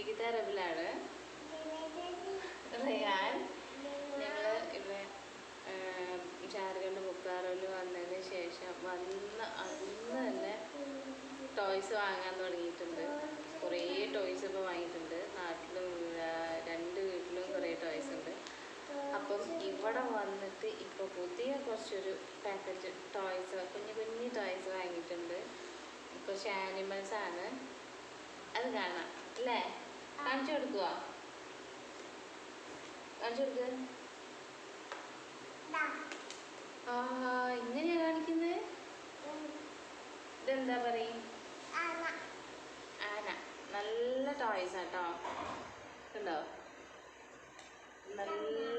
Nikita റബിലാണ് Ryan ഞങ്ങൾ ഇവിടെ ജാർഖണ്ഡ് ബുക്കാറോയിൽ വന്നതിന് ശേഷം വന്ന അന്ന് തന്നെ ടോയ്സ് വാങ്ങാൻ തുടങ്ങിയിട്ടുണ്ട്. കുറേ ടോയ്സ് ഇപ്പോൾ വാങ്ങിയിട്ടുണ്ട്. നാട്ടിലും രണ്ട് വീട്ടിലും കുറേ ടോയ്സ് ഉണ്ട്. അപ്പം ഇവിടെ വന്നിട്ട് ഇപ്പോൾ പുതിയ കുറച്ചൊരു പാക്കറ്റ് ടോയ്സ് കുഞ്ഞു കുഞ്ഞു ടോയ്സ് വാങ്ങിയിട്ടുണ്ട്. കുറച്ച് ആനിമൽസ് ആണ് അത് കാണാം അല്ലേ? കാണിച്ചു കൊടുക്കുക കാണിച്ചു കൊടുക്കുക ആ ഇങ്ങനെയാ കാണിക്കുന്നത് ഇതെന്താ പറയും? ആന. നല്ല ടോയ്സ് ആട്ടോ. ഉണ്ടോ നല്ല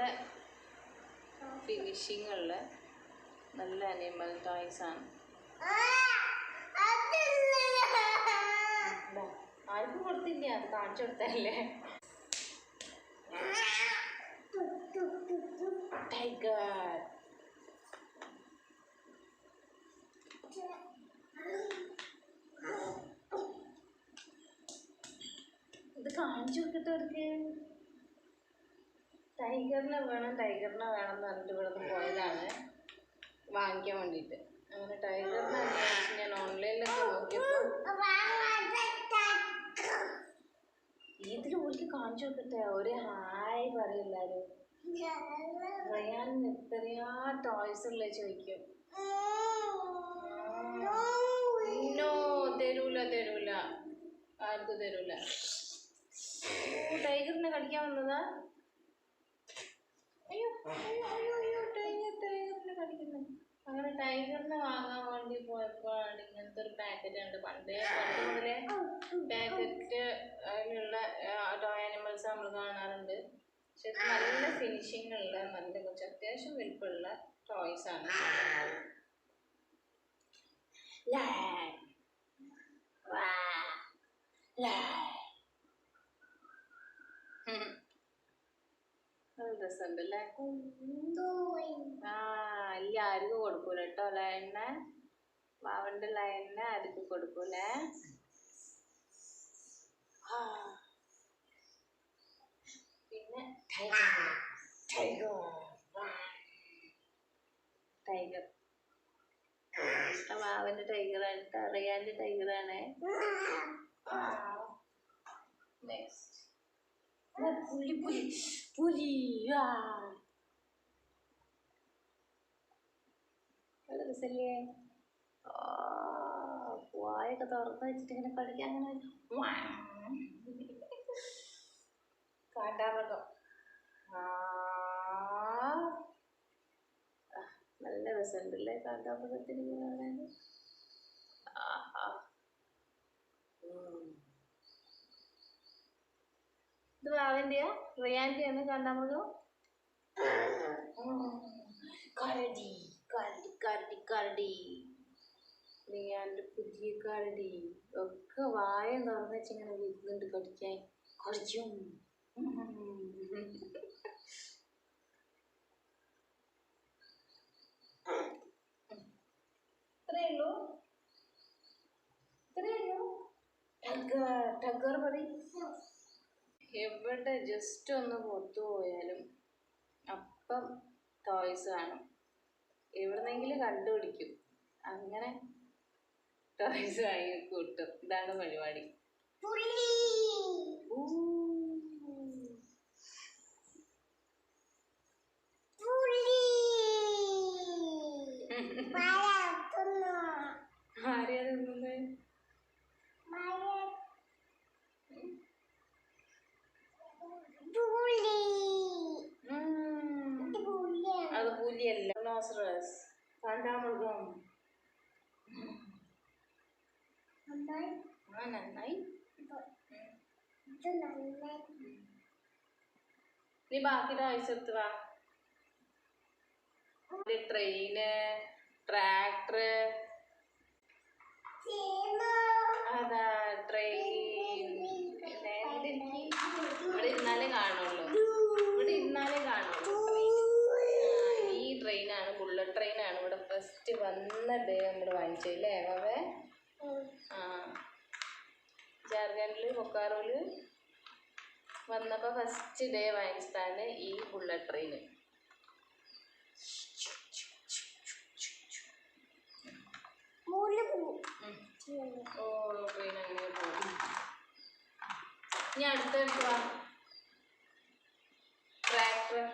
ഫിനിഷിംഗ് ഉള്ള നല്ല അനിമൽ ടോയ്സ് ആണ്. ആർക്കും കൊടുത്തില്ല? അത് കാണിച്ചു കൊടുത്തല്ലേ? ടൈഗർ ഇത് കാണിച്ചു കൊടുക്കട്ടെ അവർക്ക്. ടൈഗറിനെ വേണം ടൈഗറിനെ വേണം എന്ന് പറഞ്ഞിട്ട് ഇവിടെ നിന്ന് പോയതാണ്. വാങ്ങിക്കാൻ വേണ്ടിയിട്ട്. അങ്ങനെ ടൈഗറിനെ ഞാൻ ഓൺലൈനിലൊക്കെ നോക്കിയപ്പോൾ ഇതിൽ ഓർക്ക് കാണിച്ചു കൊടുക്കട്ടെ ഒരു ഹായ് പറയും എല്ലാവരും റയാൻ എത്രയാ ടോയ്സ് ഉള്ള ചോദിക്കും. നോ തരൂല തരൂല. ആർക്കും തരൂല. ടൈഗറിനെ കടിക്കാൻ വന്നതാ? അയ്യോ അയ്യോ അയ്യോ അയ്യോ ടൈഗർ ടൈഗറിനെ അങ്ങനെ ടൈഗറിനെ വാങ്ങാൻ വേണ്ടി പോയപ്പോഴാണ് ഇങ്ങനത്തെ ഒരു പാക്കറ്റ് ഉണ്ട് പണ്ടേ പണ്ട് മുതലേ പാക്കറ്റ് അതിലുള്ള ടോയ് ആനിമൽസ് നമ്മൾ കാണാറുണ്ട് പക്ഷെ നല്ല ഫിനിഷിംഗ് ഉള്ള നല്ല കുറച്ച് അത്യാവശ്യം വലിപ്പമുള്ള ടോയ്സ് ആണ് Lion. Wow. Lion. നല്ല രസമുണ്ട് അല്ലേ ആ ഇല്ല ആർക്കും കൊടുക്കൂല കേട്ടോ ലയണ്ണ വാവന്റെ ലയണ്ണ ആർക്കും കൊടുക്കൂലേ. പിന്നെ ടൈഗർ. ടൈഗർ. ടൈഗർ. വാവന്റെ ടൈഗറാണ് അറിയാന്റെ ടൈഗറാണ് പുലി പുലി. പുലി. നല്ല രസല്ലേ? വായൊക്കെ തുറന്ന് വെച്ചിട്ട് ഇങ്ങനെ കളിക്കാൻ അങ്ങനെ. കാണ്ടാമൃഗം നല്ല രസമുണ്ടല്ലേ കാണ്ടാമൃഗത്തിന് കാണാൻ? ആഹാ. ഇത് വാവന്റെയാ റിയാന്റെയാണ് കാണ്ടാമൃഗം കരടി കരടി കരടി കരടി. റിയാന്റെ പുതിയ കരടി ഒക്കെ വായ തുറന്ന് വെച്ചിങ്ങനെ വിരുന്നുണ്ട് കടിക്കാൻ കടിച്ചും ഇത്രയേ ഉള്ളൂ? ഇത്രയേ ഉള്ളൂ? ടഗർ ടഗർ പറയും. എവിടെ ജസ്റ്റ് ഒന്ന് പുറത്തു പോയാലും അപ്പം ടോയ്സ് കാണും. എവിടുന്നെങ്കിലും കണ്ടുപിടിക്കും. അങ്ങനെ ടോയ്സ് വാങ്ങി കൂട്ടും. ഇതാണ് പരിപാടി. ആരെയാ തിന്നുന്നത്. അത് പുലിയല്ല. നോസറസ് കാണ്ടാമൃഗം ആ നന്നായി. നീ ബാക്കി ടോയ്സ് എടുത്ത് വാ. ട്രെയിന് ട്രാക്ടർ അതാ ട്രെയിൻ ഇവിടെ ഇരുന്നാലേ കാണുള്ളൂ. ഇവിടെ ഇരുന്നാലേ കാണുള്ളൂ. ഈ ട്രെയിനാണ് ബുള്ളറ്റ് ട്രെയിനാണ് ഇവിടെ ഫസ്റ്റ് വന്ന ഡേ നമ്മൾ വാങ്ങിച്ചല്ലേ അവേ ആ ജാർഖണ്ഡിൽ ബൊക്കാറോയിൽ വന്നപ്പോൾ ഫസ്റ്റ് ഡേ വാങ്ങിച്ചതാണ് ഈ ബുള്ളറ്റ് ട്രെയിൻ മൂന്ന് പോവും ഓ ട്രെയിൻ അങ്ങനെ പോകും ഇനി അടുത്ത വാ. ട്രാക്ടർ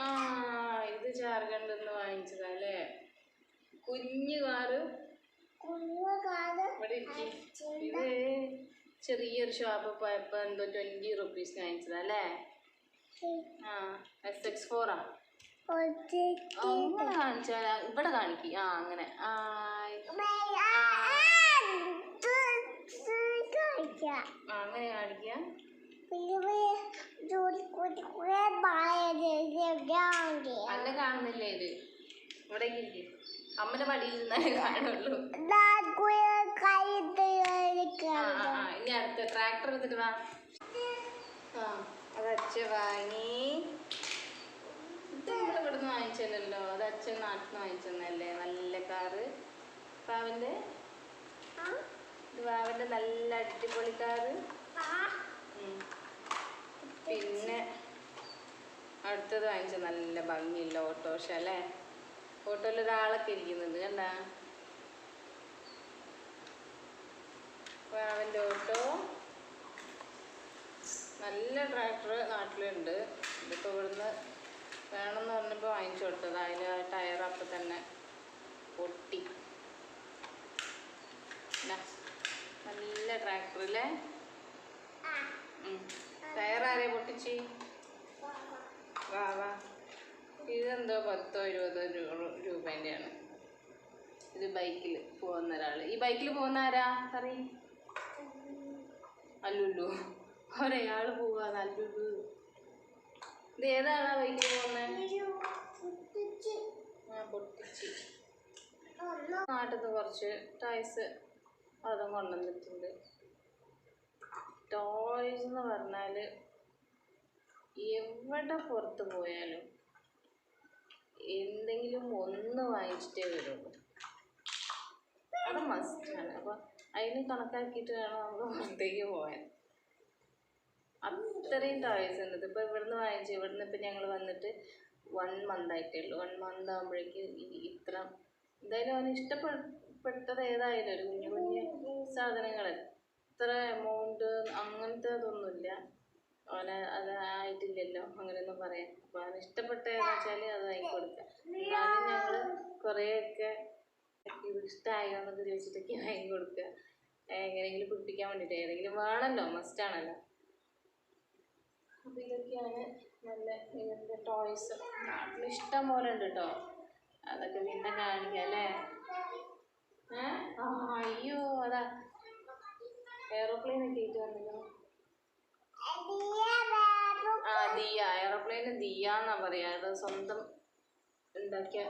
ആ ഇത് ജാർഖണ്ഡിൽ നിന്ന് വാങ്ങിച്ചതല്ലേ കുഞ്ഞു കാറ്. ഇത് ചെറിയൊരു ഷോപ്പ് പോയപ്പോ എന്തോ ട്വന്റി റുപ്പീസ് വാങ്ങിച്ചതല്ലേ ആ എസ് എക്സ് ഫോറാ അങ്ങനെ കാണിച്ചാൽ ഇവിടെ കാണിക്ക്. ആ അങ്ങനെ. അങ്ങനെ കാണിക്കുക അല്ല കാണുന്നില്ലേ ഇത്? ഇവിടെ അമ്മന്റെ മടിയിൽ നിന്നാലേ കാണുള്ളൂ. ഇനി അടുത്ത ട്രാക്ടർ എടുത്തിട്ട് വാ. ആ അത് അച്ഛൻ വാങ്ങി. ഇത് നമ്മൾ ഇവിടുന്ന് വാങ്ങിച്ചല്ലോ അത് അച്ഛൻ നാട്ടിൽ നിന്ന് വാങ്ങിച്ചല്ലേ നല്ല കാറ് പാവന്റെ? ഇത് പാവന്റെ നല്ല അടിപൊളി കാറ്. പിന്നെ അടുത്തത് വാങ്ങിച്ച നല്ല ഭംഗിയുള്ള ഓട്ടോഷ അല്ലേ? ഓട്ടോയിൽ ഒരാളൊക്കെ ഇരിക്കുന്നുണ്ട് കണ്ട? അവന്റെ ഓട്ടോ. നല്ല ട്രാക്ടർ നാട്ടിലുണ്ട്. ഇതിപ്പോൾ ഇവിടുന്ന് വേണമെന്ന് പറഞ്ഞപ്പോൾ വാങ്ങിച്ചു കൊടുത്തത്. അതിൽ ടയർ അപ്പം തന്നെ പൊട്ടി. നല്ല ട്രാക്ടറിലെ ടയർ ആരെ പൊട്ടിച്ച്. വാ വാ. ഇതെന്തോ പത്തോ ഇരുപതോ രൂപേന്റെയാണ്. ഇത് ബൈക്കിൽ പോകുന്ന ഒരാൾ ഈ ബൈക്കിൽ പോകുന്ന ആരാ? സറി അല്ലുല്ലു. ഒരയാൾ പോവാ അല്ലുല്ലു. ഇത് ഏതാളാ ബൈക്കിൽ പോകുന്നത് നാട്ടിൽ നിന്ന് കുറച്ച് ടോയ്സ് അതും കൊണ്ടുവന്നിട്ടുണ്ട്. ടോയ്സ് എന്ന് പറഞ്ഞാൽ എവിടെ പുറത്ത് പോയാലും എന്തെങ്കിലും ഒന്ന് വാങ്ങിച്ചിട്ടേ വരുള്ളൂ. അത് മസ്റ്റാണ് അപ്പോൾ അതിന് കണക്കാക്കിയിട്ട് വേണം നമുക്ക് പുറത്തേക്ക് പോകാൻ. അത്രയും ടോയ്സ് ഉണ്ട്. ഇപ്പോൾ ഇവിടുന്ന് വാങ്ങിച്ചു ഇവിടുന്ന് ഇപ്പം ഞങ്ങൾ വന്നിട്ട് വൺ മന്ത് ആയിട്ടേ ഉള്ളൂ. വൺ മന്ത് ആകുമ്പോഴേക്ക് ഇത്ര. എന്തായാലും അവന് ഇഷ്ടപ്പെട്ടത് ഏതായാലും ഒരു കുഞ്ഞു കുഞ്ഞു സാധനങ്ങൾ എത്ര എമൗണ്ട് അങ്ങനത്തെ അതൊന്നുമില്ല. അവന് അത് ആയിട്ടില്ലല്ലോ അങ്ങനെയൊന്നും പറയാം അപ്പൊ അവന് ഇഷ്ടപ്പെട്ട ഏതാ വെച്ചാൽ അത് വാങ്ങി കൊടുക്കുക. എന്നാലും ഞങ്ങൾ കുറേയൊക്കെ ഇത് ഇഷ്ടമായോ എന്നൊക്കെ ചോദിച്ചിട്ടൊക്കെ വാങ്ങി കൊടുക്കുക. എങ്ങനെയെങ്കിലും കുടിപ്പിക്കാൻ വേണ്ടിയിട്ട് ഏതെങ്കിലും വേണമല്ലോ മസ്റ്റാണല്ലോ അപ്പോൾ ഇതൊക്കെയാണ് നല്ല ഇവരുടെ ടോയ്സ് നാട്ടിൽ ഇഷ്ടം പോലെ ഉണ്ട് കേട്ടോ അതൊക്കെ നിന്നെ കാണിക്കാം അല്ലേ? അയ്യോ അതാ. എയറോപ്ലെയിൻ ഒക്കെ ആയിട്ട് വന്നില്ലോ ആ ദിയ. എയറോപ്ലെയിന് ദിയ എന്നാ പറയാ. അത് സ്വന്തം ഉണ്ടാക്കിയ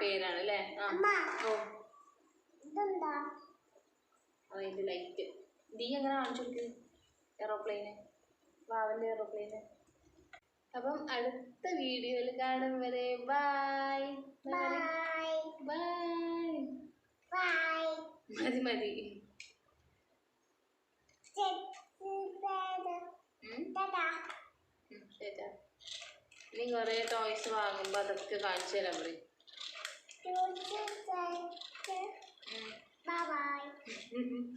പേരാണ് അല്ലേ? ഓ. അതിന്റെ ലൈറ്റ് ദിയ എങ്ങനെ കാണിച്ചു കൊടുക്ക്? എയറോപ്ലെയിന് വാവന്റെ എയറോപ്ലെയിന് അപ്പം അടുത്ത വീഡിയോയിൽ കാണും വരെ. ബായ് ബായ് മതി മതി. ഉം? ഉം, ശരി ഇനി കുറേ ടോയ്സ് വാങ്ങുമ്പോൾ അതൊക്കെ കാണിച്ചു തരാം പറയും Bye bye.